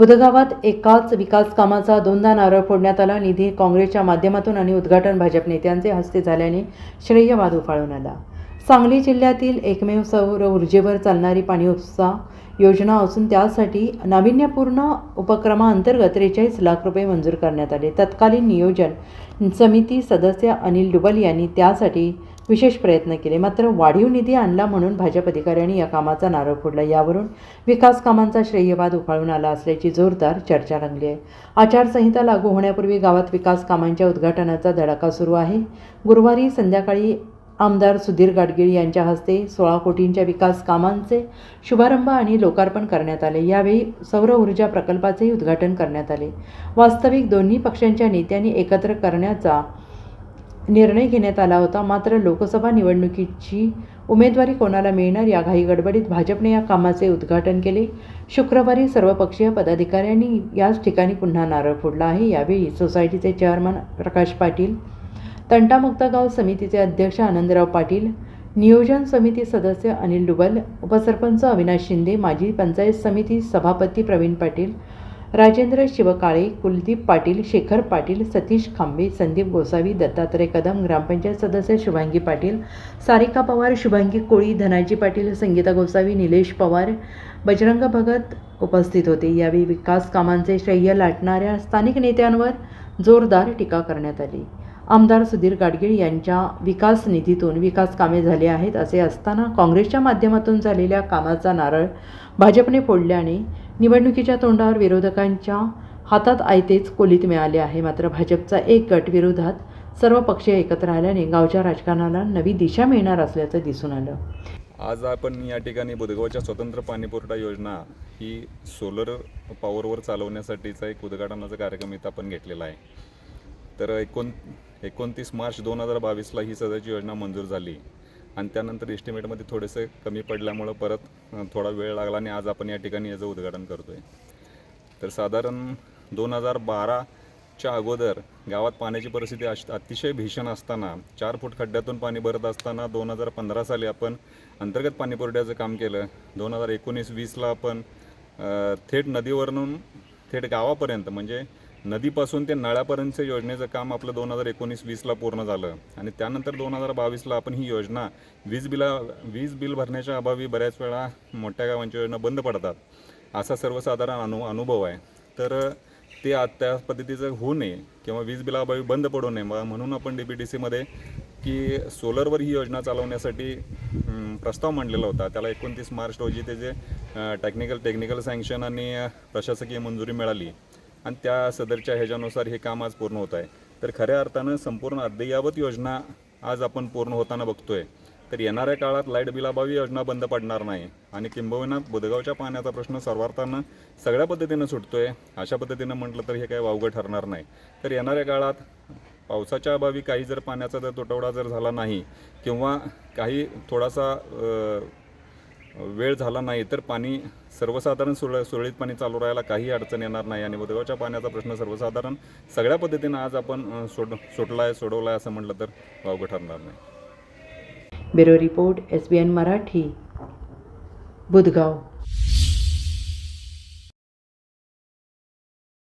बुधगावात एकाच विकास कामाचा दोनदा नारळ फोडण्यात आला. निधी काँग्रेसच्या माध्यमातून आणि उद्घाटन भाजप नेत्यांचे हस्ते झाल्याने श्रेयवाद उफाळून आला. सांगली जिल्ह्यातील एकमेव सौर ऊर्जेवर चालणारी पाणी उपसा योजना असून त्यासाठी नाविन्यपूर्ण उपक्रमाअंतर्गत त्रेचाळीस लाख रुपये मंजूर करण्यात आले. तत्कालीन नियोजन समिती सदस्य अनिल डुबल यांनी त्यासाठी विशेष प्रयत्न केले. मात्र वाढीव निधी आणला म्हणून भाजप अधिकाऱ्यांनी या कामाचा नारळ फोडला. यावरून विकास कामांचा श्रेयवाद उफाळून आला असल्याची जोरदार चर्चा रंगली आहे. आचारसंहिता लागू होण्यापूर्वी गावात विकास कामांच्या उद्घाटनाचा धडाका सुरू आहे. गुरुवारी संध्याकाळी आमदार सुधीर गाडगीळ यांच्या हस्ते सोळा कोटींच्या विकास कामांचे शुभारंभ आणि लोकार्पण करण्यात आले. यावेळी सौर ऊर्जा प्रकल्पाचेही उद्घाटन करण्यात आले. वास्तविक दोन्ही पक्षांच्या नेत्यांनी एकत्र करण्याचा निर्णय घेण्यात आला होता. मात्र लोकसभा निवडणुकीची उमेदवारी कोणाला मिळणार या घाई गडबडीत भाजपने या कामाचे उद्घाटन केले. शुक्रवारी सर्वपक्षीय पदाधिकाऱ्यांनी याच ठिकाणी पुन्हा नारळ फोडला आहे. यावेळी सोसायटीचे चेअरमन प्रकाश पाटील तंटामुक्त गाव समितीचे अध्यक्ष आनंदराव पाटील नियोजन समिती सदस्य अनिल डुबल उपसरपंच अविनाश शिंदे माजी पंचायत समिती सभापती प्रवीण पाटील राजेंद्र शिवकाळे कुलदीप पाटील शेखर पाटील सतीश खांबे संदीप गोसावी दत्तात्रय कदम ग्रामपंचायत सदस्य शुभांगी पाटील सारिका पवार शुभांगी कोळी धनाजी पाटील संगीता गोसावी निलेश पवार बजरंग भगत उपस्थित होते. यावेळी विकास कामांचे श्रेय लाटणाऱ्या स्थानिक नेत्यांवर जोरदार टीका करण्यात आली. आमदार सुधीर गाडगीळ यांच्या विकास निधीतून विकास कामे झाली आहेत असे असताना काँग्रेसच्या माध्यमातून झालेल्या कामाचा नारळ भाजपने फोडल्याने निवडणुकीच्या तोंडावर विरोधकांच्या हातात आयतेच कोलीत मिळाले आहे. मात्र भाजपचा एक गट विरोधात सर्व पक्ष एकत्र आल्याने गावच्या राजकारणाला नवी दिशा मिळणार असल्याचं दिसून आलं. आज आपण या ठिकाणी बुधगावच्या स्वतंत्र पाणीपुरवठा योजना ही सोलर पॉवरवर चालवण्यासाठीचा एक उद्घाटनाचा कार्यक्रम इथं आपण घेतलेला आहे. तर एकोण एकोणतीस मार्च दोन हजार बावीसला ही सदरची योजना मंजूर झाली. आणि त्यानंतर एस्टिमेटमध्ये थोडेसे कमी पडल्यामुळं परत थोडा वेळ लागला आणि आज आपण या ठिकाणी याचं उद्घाटन करतो आहे तर साधारण दोन हजार बाराच्या अगोदर गावात पाण्याची परिस्थिती अश अतिशय भीषण असताना चार फूट खड्ड्यातून पाणी भरत असताना दोन हजार पंधरा साली आपण अंतर्गत पाणीपुरवठ्याचं काम केलं. दोन हजार एकोणीस वीसला आपण थेट नदीवरून थेट गावापर्यंत म्हणजे नदीपासून ते नळापर्यंतचे योजनेचं काम आपलं दोन हजार एकोणीस वीसला पूर्ण झालं. आणि त्यानंतर दोन हजार बावीसला आपण ही योजना वीज बिला वीज बिल भरण्याच्या अभावी बऱ्याच वेळा मोठ्या गावांच्या योजना बंद पडतात. असा सर्वसाधारण अनु अनुभव आहे. तर ते आ- त्या पद्धतीचं होऊ नये किंवा वीज बिलाअभावी बंद पडू नये. म्हणून आपण डी बी टी सीमध्ये की सोलरवर ही योजना चालवण्यासाठी प्रस्ताव मांडलेला होता. त्याला एकोणतीस मार्च रोजी त्याचे टेक्निकल टेक्निकल सँक्शन आणि प्रशासकीय मंजुरी मिळाली. आणि त्या सदरच्या ह्याच्यानुसार हे काम आज पूर्ण होत आहे. तर खऱ्या अर्थानं संपूर्ण अद्ययावत योजना आज आपण पूर्ण होताना बघतोय. तर येणाऱ्या काळात लाइट बिलाभावी योजना बंद पडणार नाही. आणि किंबहुना बुधगावच्या पाण्याचा प्रश्न सर्वार्थानं सगळ्या पद्धतीनं सुटतोय. अशा पद्धतीनं म्हटलं तर हे काही वावगं ठरणार नाही. तर येणाऱ्या काळात पावसाच्या अभावी काही जर पाण्याचा जर तुटवडा जर झाला नाही किंवा काही थोडासा वेळ झाला नाही तर पाणी सर्वसाधारण सुळ सुरळीत पाणी चालू राहायला काही अडचण येणार नाही. आणि बुधगावच्या पाण्याचा प्रश्न सर्वसाधारण सगळ्या पद्धतीनं आज आपण सोड सोडला आहे सोडवला आहे असं म्हटलं तर वावगं ठरणार नाही. Bureau report S B N Marathi Budhgaon.